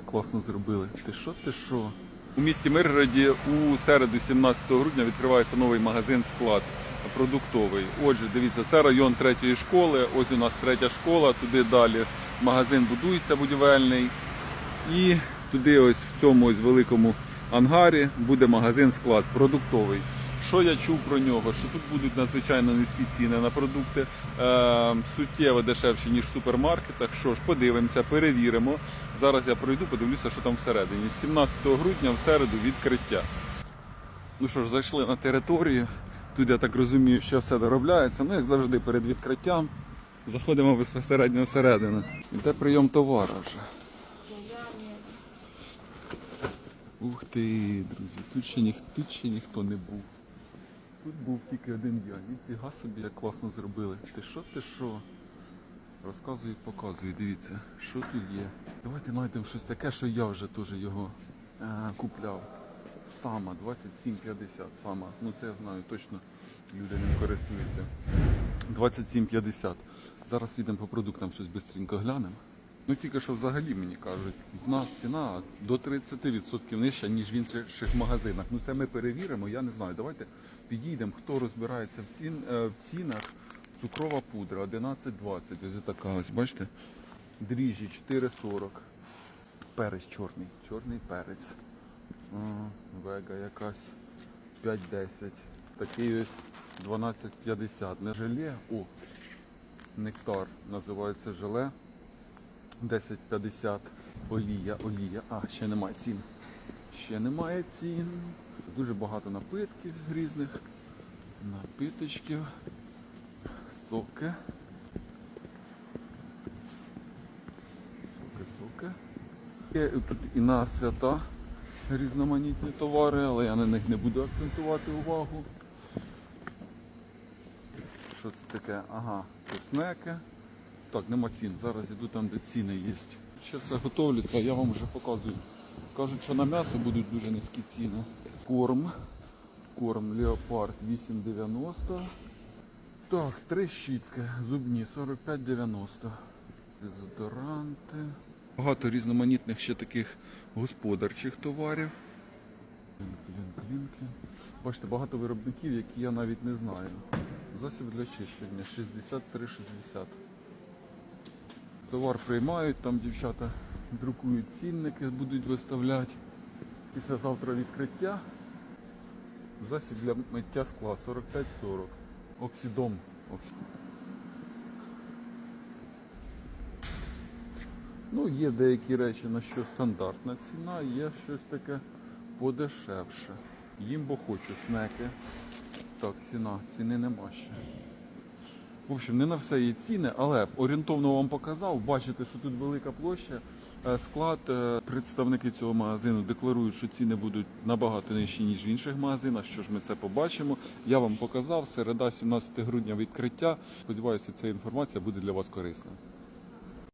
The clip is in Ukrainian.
Класно зробили. Ти що, ти що? У місті Миргороді у середу, 17 грудня, відкривається новий магазин склад продуктовий. Отже, дивіться, це район третьої школи. Ось у нас третя школа, туди далі магазин будується будівельний. І туди, ось в цьому ось великому ангарі, буде магазин склад продуктовий. Що я чув про нього? Що тут будуть надзвичайно низькі ціни на продукти, е, суттєво дешевші, ніж в супермаркетах. Що ж, подивимося, перевіримо. Зараз я пройду, подивлюся, що там всередині. 17 грудня в середу відкриття. Ну що ж, зайшли на територію. Тут я так розумію, що все доробляється. Ну, як завжди, перед відкриттям. Заходимо безпосередньо всередину. Іде прийом товару вже. Ух ти, друзі, тут ще, ніх, тут ще ніхто не був. Тут був тільки один я. Ніфіга собі як класно зробили. Ти що, ти що? Розказую, показую, дивіться, що тут є. Давайте знайдемо щось таке, що я вже теж його е, купляв. Сама 27,50 сама. Ну це я знаю, точно люди ним користуються. 27,50. Зараз підемо по продуктам щось швидко глянемо. Ну тільки що взагалі мені кажуть, в нас ціна до 30% нижча, ніж в інших магазинах. Ну це ми перевіримо, я не знаю. Давайте підійдемо, хто розбирається в, цін, е, в цінах. Цукрова пудра 11,20. Ось така ось, бачите? Дріжджі 4,40. Перець чорний. Чорний перець. Вега якась 5,10. Такий ось 12,50. Не желе. О, нектар називається желе. 10,50 олія, олія. А, ще немає цін. Ще немає цін. Дуже багато напитків різних. Напиточків. Соки. Соки, соки. Є тут і на свята різноманітні товари, але я на них не буду акцентувати увагу. Що це таке? Ага, це снеки. Так, нема цін. Зараз іду там, де ціни є. Ще все готовлюється, я вам вже показую. Кажуть, що на м'ясо будуть дуже низькі ціни. Корм. Корм Леопард 8,90. Так, три щітки зубні 45,90. Дезодоранти. Багато різноманітних ще таких господарчих товарів. Клін, клін, клін. Бачите, багато виробників, які я навіть не знаю. Засіб для чищення 63,60. Товар приймають, там дівчата друкують цінники, будуть виставляти. Післязавтра відкриття. Засіб для миття скла 45-40. Оксидом. Ну, є деякі речі, на що стандартна ціна, є щось таке подешевше. Їм бо хочу снеки. Так, ціна, ціни нема ще. В общем, не на все є ціни, але орієнтовно вам показав. Бачите, що тут велика площа. Е, Склад, е, представники цього магазину декларують, що ціни будуть набагато нижчі, ніж в інших магазинах. Що ж ми це побачимо? Я вам показав. Середа, 17 грудня відкриття. Сподіваюся, ця інформація буде для вас корисна.